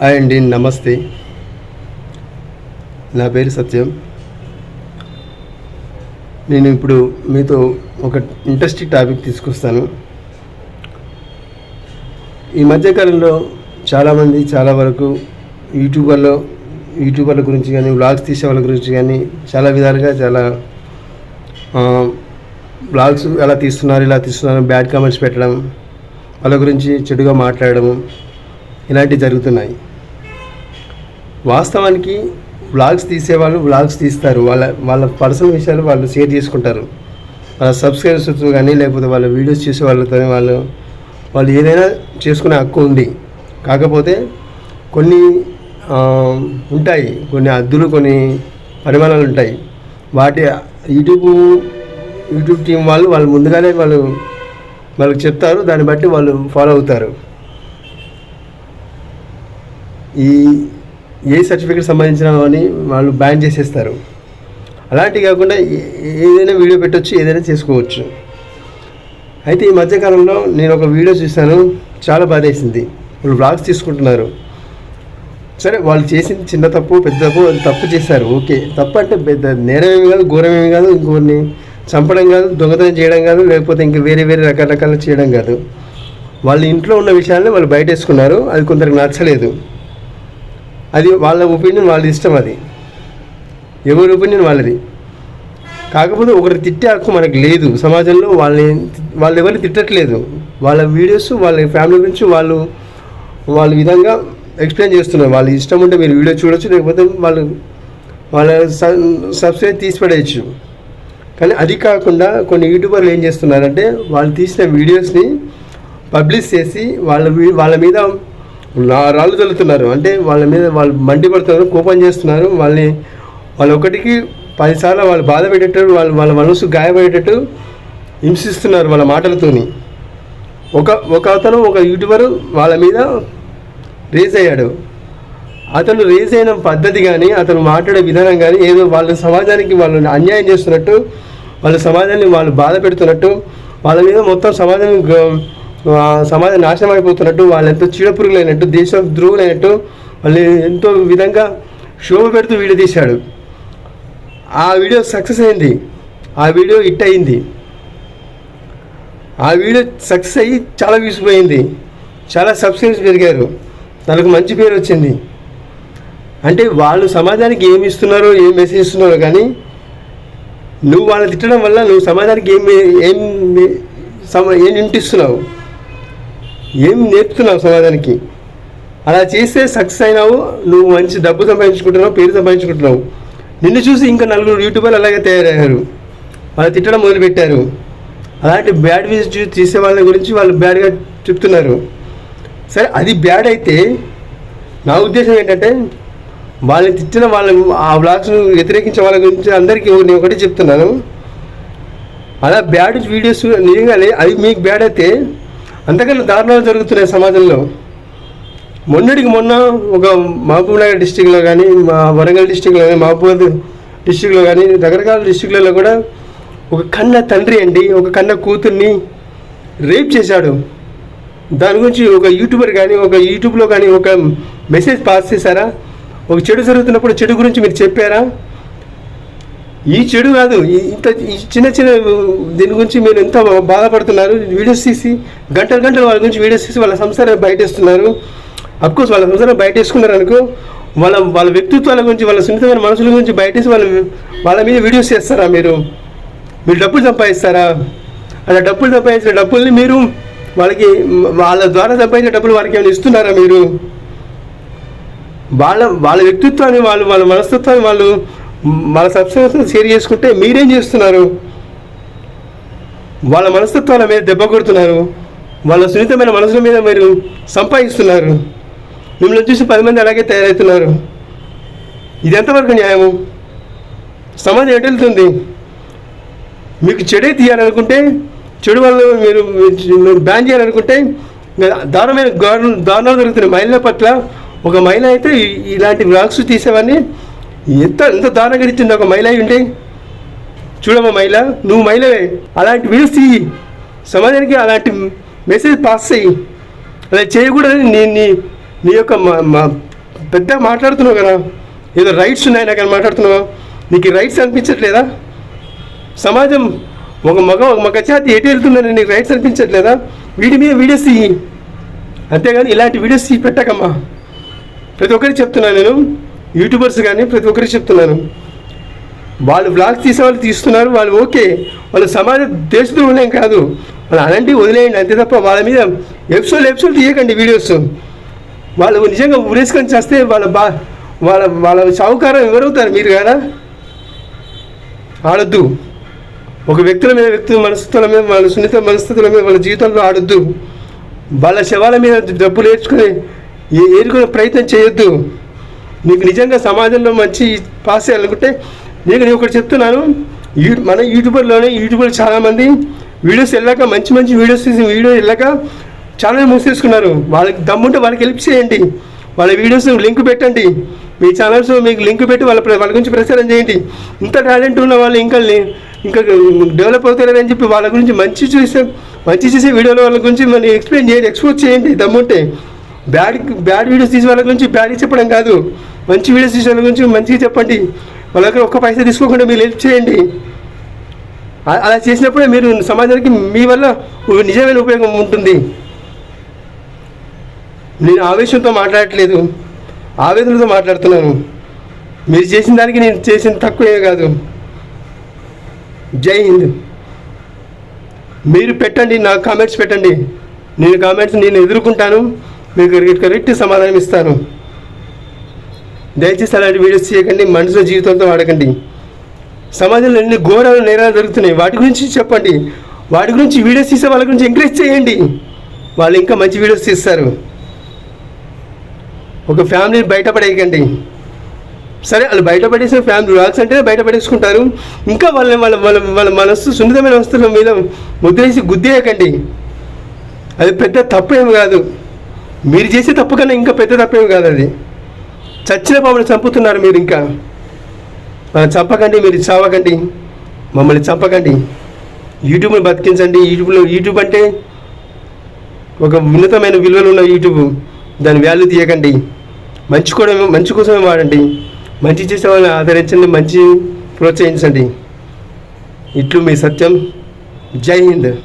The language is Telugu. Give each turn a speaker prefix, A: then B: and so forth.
A: హాయ్ అండి నమస్తే నా పేరు సత్యం. నేను ఇప్పుడు మీతో ఒక ఇంట్రెస్టింగ్ టాపిక్ తీసుకొస్తాను. ఈ మధ్యకాలంలో చాలామంది చాలా వరకు యూట్యూబర్లో యూట్యూబర్ల గురించి కానీ వ్లాగ్స్ తీసే వాళ్ళ గురించి కానీ చాలా విధాలుగా చాలా బ్లాగ్స్ ఎలా తీస్తున్నారు ఇలా తీస్తున్నారు బ్యాడ్ కామెంట్స్ పెట్టడం వాళ్ళ గురించి చెడుగా మాట్లాడడం ఇలాంటివి జరుగుతున్నాయి. వాస్తవానికి వ్లాగ్స్ తీసేవాళ్ళు వ్లాగ్స్ తీస్తారు. వాళ్ళ వాళ్ళ పర్సనల్ విషయాలు వాళ్ళు షేర్ చేసుకుంటారు. వాళ్ళ సబ్స్క్రైబర్స్తో కానీ లేకపోతే వాళ్ళ వీడియోస్ చేసే వాళ్ళతో వాళ్ళు వాళ్ళు ఏదైనా చేసుకునే హక్కు ఉంది. కాకపోతే కొన్ని ఉంటాయి. కొన్ని అద్దులు కొన్ని పరిమాణాలు ఉంటాయి. వాటి యూట్యూబ్ యూట్యూబ్ టీం వాళ్ళు వాళ్ళు ముందుగానే వాళ్ళు వాళ్ళకి చెప్తారు. దాన్ని బట్టి వాళ్ళు ఫాలో అవుతారు. ఈ ఏ సర్టిఫికేట్ సంబంధించిన అని వాళ్ళు బ్యాన్ చేసేస్తారు. అలాంటివి కాకుండా ఏ- ఏదైనా వీడియో పెట్టొచ్చు ఏదైనా చేసుకోవచ్చు. అయితే ఈ మధ్యకాలంలో నేను ఒక వీడియో చూశాను చాలా బాధేసింది. వాళ్ళు బ్లాగ్స్ తీసుకుంటున్నారు. సరే వాళ్ళు చేసింది చిన్న తప్పు పెద్ద తప్పు అది తప్పు చేశారు ఓకే. తప్పు అంటే పెద్ద నేరమేమి కాదు ఘోరమేమి కాదు ఇంకొన్ని చంపడం కాదు దొంగతనం చేయడం కాదు లేకపోతే ఇంకా వేరే వేరే రకరకాల చేయడం కాదు. వాళ్ళ ఇంట్లో ఉన్న విషయాలని వాళ్ళు బయట వేసుకున్నారు అది కొందరికి నచ్చలేదు. అది వాళ్ళ ఒపీనియన్ వాళ్ళ ఇష్టం అది. ఎవరి ఒపీనియన్ వాళ్ళది. కాకపోతే ఒకరు తిట్టే హక్కు మనకు లేదు. సమాజంలో వాళ్ళని వాళ్ళు ఎవరిని తిట్టట్లేదు. వాళ్ళ వీడియోస్ వాళ్ళ ఫ్యామిలీ గురించి వాళ్ళు వాళ్ళ విధంగా ఎక్స్ప్లెయిన్ చేస్తున్నారు. వాళ్ళ ఇష్టం ఉంటే మీరు వీడియో చూడొచ్చు లేకపోతే వాళ్ళు వాళ్ళ సబ్స్క్రైబ్ తీసి పడేయచ్చు. కానీ అది కాకుండా కొన్ని యూట్యూబర్లు ఏం చేస్తున్నారంటే వాళ్ళు తీసిన వీడియోస్ని పబ్లిష్ చేసి వాళ్ళ వాళ్ళ మీద రాళ్ళు చల్లుతున్నారు. అంటే వాళ్ళ మీద వాళ్ళు మండిపడుతున్నారు కోపం చేస్తున్నారు. వాళ్ళని వాళ్ళు ఒకటికి పదిసార్లు వాళ్ళు బాధ పెట్టేటట్టు వాళ్ళు వాళ్ళ మనసు గాయపడేటట్టు హింసిస్తున్నారు వాళ్ళ మాటలతోని. ఒక ఒక అతను ఒక యూట్యూబర్ వాళ్ళ మీద రేజ్ అయ్యాడు. అతను రేజ్ అయిన పద్ధతి కానీ అతను మాట్లాడే విధానం కానీ ఏదో వాళ్ళ సమాజానికి వాళ్ళు అన్యాయం చేస్తున్నట్టు వాళ్ళ సమాజాన్ని వాళ్ళు బాధ పెడుతున్నట్టు వాళ్ళ మీద మొత్తం సమాజం సమాజం నాశనం అయిపోతున్నట్టు వాళ్ళు ఎంతో చీడపురుగులైనట్టు దేశ ద్రోహులైనట్టు వాళ్ళు ఎంతో విధంగా శోభ పెడుతూ వీడియో తీశాడు. ఆ వీడియో సక్సెస్ అయింది. ఆ వీడియో హిట్ అయింది. ఆ వీడియో సక్సెస్ అయ్యి చాలా వ్యూస్ పోయింది. చాలా సబ్స్క్రైబ్స్ పెరిగారు. తనకు మంచి పేరు వచ్చింది. అంటే వాళ్ళు సమాజానికి ఏమి ఇస్తున్నారో ఏం మెసేజ్ ఇస్తున్నారో కానీ నువ్వు వాళ్ళని తిట్టడం వల్ల నువ్వు సమాజానికి ఏం ఏం సమ ఏం ఇంటిస్తున్నావు ఏం నేర్పుతున్నావు సమాజానికి? అలా చేస్తే సక్సెస్ అయినావు నువ్వు మంచి డబ్బు సంపాదించుకుంటున్నావు పేరు సంపాదించుకుంటున్నావు. నిన్ను చూసి ఇంకా నలుగురు యూట్యూబర్లు అలాగే తయారయ్యారు. వాళ్ళు తిట్టడం మొదలుపెట్టారు. అలాంటి బ్యాడ్ విజిట్ చేసే తీసే వాళ్ళ గురించి వాళ్ళు బ్యాడ్గా చెప్తున్నారు. సరే అది బ్యాడ్ అయితే నా ఉద్దేశం ఏంటంటే వాళ్ళని తిట్టిన వాళ్ళ ఆ బ్లాగ్స్ను వ్యతిరేకించే వాళ్ళ గురించి అందరికీ నేను ఒకటి చెప్తున్నాను. అలా బ్యాడ్ వీడియోస్ నిజంగానే అది మీకు బ్యాడ్ అయితే అంతకన్నా దారుణాలు జరుగుతున్నాయి సమాజంలో. మొన్నటికి మొన్న ఒక మహబూబ్ నగర్ డిస్టిక్లో కానీ మా వరంగల్ డిస్టిక్లో కానీ మహబూబాద్ డిస్టిక్లో కానీ రకరకాల డిస్టిక్లలో కూడా ఒక కన్న తండ్రి అండి ఒక కన్న కూతుర్ని రేప్ చేశాడు. దాని గురించి ఒక యూట్యూబర్ కానీ ఒక యూట్యూబ్లో కానీ ఒక మెసేజ్ పాస్ చేశారా? ఒక చెడు జరుగుతున్నప్పుడు చెడు గురించి మీరు చెప్పారా? ఈ చెడు కాదు. ఇంత చిన్న చిన్న దీని గురించి మీరు ఎంత బాధపడుతున్నారు? వీడియోస్ తీసి గంటలు గంటలు వాళ్ళ గురించి వీడియోస్ తీసి వాళ్ళ సంసారం బయటేస్తున్నారు. అఫ్కోర్స్ వాళ్ళ సంసారం బయటేసుకున్నారు అనుకో వాళ్ళ వాళ్ళ వ్యక్తిత్వాల గురించి వాళ్ళ సున్నితమైన మనుషుల గురించి బయటేసి వాళ్ళ వాళ్ళ మీద వీడియోస్ చేస్తారా మీరు? మీరు డబ్బులు సంపాదిస్తారా? అలా డబ్బులు సంపాదించిన డబ్బుల్ని మీరు వాళ్ళకి వాళ్ళ ద్వారా సంపాదించిన డబ్బులు వాళ్ళకి ఏమైనా ఇస్తున్నారా మీరు? వాళ్ళ వాళ్ళ వ్యక్తిత్వాన్ని వాళ్ళు వాళ్ళ మనస్తత్వాన్ని వాళ్ళు మన సబ్స్క్రైబర్స్ షేర్ చేసుకుంటే మీరేం చేస్తున్నారు? వాళ్ళ మనస్తత్వాల మీద దెబ్బ కొడుతున్నారు. వాళ్ళ సున్నితమైన మనసుల మీద మీరు సంపాదిస్తున్నారు. మిమ్మల్ని చూసి పది మంది అలాగే తయారవుతున్నారు. ఇది ఎంతవరకు న్యాయము? సమాజం ఎటు వెళ్తుంది? మీకు చెడే తీయాలనుకుంటే చెడు వల్ల మీరు మీరు బ్యాన్ చేయాలనుకుంటే దారుణమైన దారుణ దారుణాలు జరుగుతున్నాయి. మహిళల పట్ల ఒక మహిళ అయితే ఇలాంటి వ్లాగ్స్ తీసేవాడిని ఎంత ఎంత దారుణంగా ఇచ్చింది ఒక మహిళ ఉంటే? చూడమ్మా మహిళ నువ్వు మహిళవే. అలాంటి వీడియోస్ తీయి. సమాజానికి అలాంటి మెసేజ్ పాస్ చేయి. అలా చేయకూడదని నీ నీ నీ యొక్క మా- మా పెద్ద మాట్లాడుతున్నావు కదా. ఏదో రైట్స్ ఉన్నాయి నాకు అని మాట్లాడుతున్నావు? నీకు రైట్స్ అనిపించట్లేదా? సమాజం ఒక మగ ఒక మగ జాతి ఎటు వెళ్తుందని నీకు రైట్స్ అనిపించట్లేదా? వీడి మీద వీడియోస్ తీయి. అంతేగాని ఇలాంటి వీడియోస్ తీసి పెట్టకమ్మా. ప్రతి ఒక్కరికి చెప్తున్నా నేను. యూట్యూబర్స్ కానీ ప్రతి ఒక్కరికి చెప్తున్నాను. వాళ్ళు బ్లాగ్స్ తీసే వాళ్ళు తీస్తున్నారు వాళ్ళు ఓకే. వాళ్ళు సమాజ దేశద్రోహులేం కాదు. వాళ్ళు అలాంటివి వదిలేయండి అంతే తప్ప వాళ్ళ మీద ఎపిసోడ్ ఎపిసోడ్ తీయకండి వీడియోస్. వాళ్ళు నిజంగా ఉరేసుకొని చేస్తే వాళ్ళ బా వాళ్ళ వాళ్ళ సావుకారం ఎవరవుతారు మీరు కదా? ఆడొద్దు. ఒక వ్యక్తుల మీద వ్యక్తుల మనస్తత్వాల మీద వాళ్ళ సున్నిత మనస్తత్వాల మీద వాళ్ళ జీవితంలో ఆడొద్దు. వాళ్ళ శవాల మీద డబ్బులు ఏర్చుకుని ఏరుకునే ప్రయత్నం చేయొద్దు. నీకు నిజంగా సమాజంలో మంచి పాస్ చేయాలనుకుంటే నీకు నేను ఒకటి చెప్తున్నాను. యూ మన యూట్యూబర్లోనే యూట్యూబర్లు చాలామంది వీడియోస్ వెళ్ళాక మంచి మంచి వీడియోస్ తీసి వీడియో వెళ్ళాక చాలా మూసేసుకున్నారు వాళ్ళకి దమ్ముంటే వాళ్ళకి హెల్ప్ చేయండి. వాళ్ళ వీడియోస్ లింక్ పెట్టండి. మీ ఛానల్స్ మీకు లింక్ పెట్టి వాళ్ళ ప్ర- వాళ్ళ గురించి ప్రచారం చేయండి. ఇంత టాలెంట్ ఉన్న వాళ్ళు ఇంకా ఇంకా డెవలప్ అవుతారని చెప్పి వాళ్ళ గురించి మంచి చూసే మంచి చేసే వీడియోల వాళ్ళ గురించి మనం ఎక్స్ప్లెయిన్ చేయండి ఎక్స్పోజ్ చేయండి దమ్ముంటే. బ్యాడ్ బ్యాడ్ వీడియోస్ తీసి వాళ్ళ గురించి బ్యాడ్ చెప్పడం కాదు. మంచి వీడియోస్ తీసిన గురించి మంచిగా చెప్పండి. వాళ్ళ దగ్గర ఒక్క పైసా తీసుకోకుండా మీరు హెల్ప్ చేయండి. అలా చేసినప్పుడే మీరు సమాజానికి మీ వల్ల నిజమైన ఉపయోగం ఉంటుంది. నేను ఆవేశంతో మాట్లాడట్లేదు. ఆవేదనతో మాట్లాడుతున్నాను. మీరు చేసిన దానికి నేను చేసిన తక్కువే కాదు. జై హింద్. మీరు పెట్టండి నాకు కామెంట్స్ పెట్టండి. నేను కామెంట్స్ నేను ఎదుర్కొంటాను. మీకు కరెక్ట్ సమాధానం ఇస్తాను. దయచేసి అలాంటి వీడియోస్ చేయకండి మనుషుల జీవితంతో వాడకండి సమాజంలో ఎన్ని ఘోరాలు నేరాలు జరుగుతున్నాయి వాటి గురించి చెప్పండి. వాటి గురించి వీడియోస్ తీసే వాళ్ళ గురించి ఎంకరేజ్ చేయండి. వాళ్ళు ఇంకా మంచి వీడియోస్ తీస్తారు. ఒక ఫ్యామిలీని బయటపడేయకండి. సరే వాళ్ళు బయటపడేసిన ఫ్యామిలీ రాక్స్ అంటే బయటపడేసుకుంటారు. ఇంకా వాళ్ళ వాళ్ళ వాళ్ళ వాళ్ళ మనస్సు సున్నితమైన వస్తువుల మీద ముద్రేసి గుద్దేయకండి. అది పెద్ద తప్పేం కాదు. మీరు చేసే తప్పు కన్నా ఇంకా పెద్ద తప్పేమి కాదు అది. చచ్చిన పాములు చంపుతున్నారు మీరు ఇంకా. మనం చంపకండి మీరు చావకండి. మమ్మల్ని చంపకండి. యూట్యూబ్ని బతికించండి. యూట్యూబ్లో యూట్యూబ్ అంటే ఒక ఉన్నతమైన విలువలు ఉన్న యూట్యూబ్. దాని వాల్యూ తీయకండి. మంచి కూడా మంచి కోసమే వాడండి. మంచి చేసే వాళ్ళని ఆదరించండి. మంచి ప్రోత్సహించండి. ఇట్లు మీ సత్యం. జై హింద్.